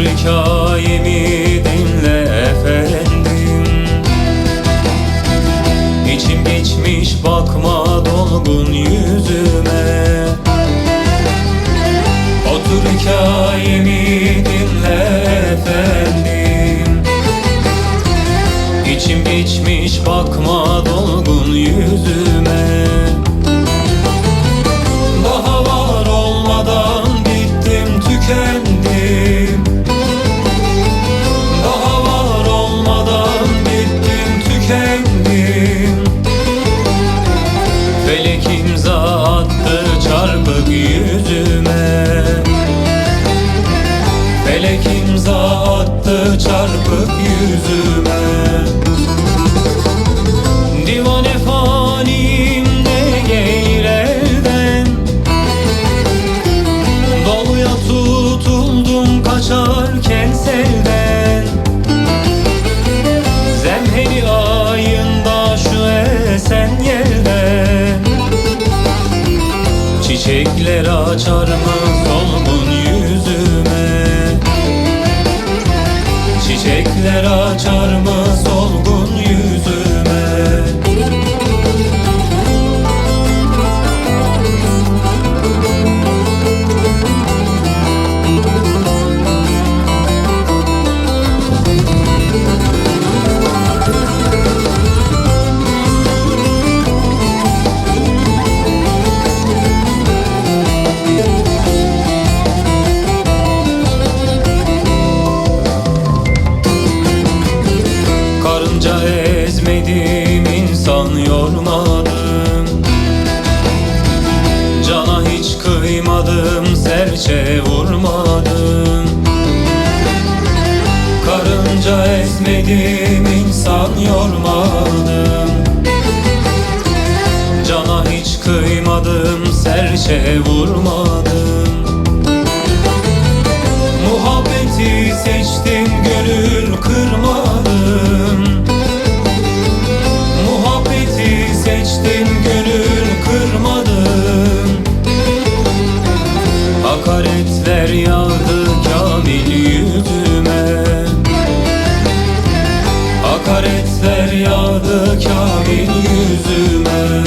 hikayemi dinle efendim. İçim geçmiş bakma dolgun yüzüme. Otur hikayemi dinle efendim. İçim geçmiş bakma attı çarpık yüzüme. Divane faniyim ne gelir elden Doluya tutuldum kaçarken selden Zemheri ayında şu esen yerden. Çiçekler açar mı Çiçekler açar mı kıymadım serçe vurmadım. Karınca ezmedim insan yormadım. Cana hiç kıymadım serçe vurmadım Hakaretler yağdı kamil yüzüme. Hakaretler yağdı kamil yüzüme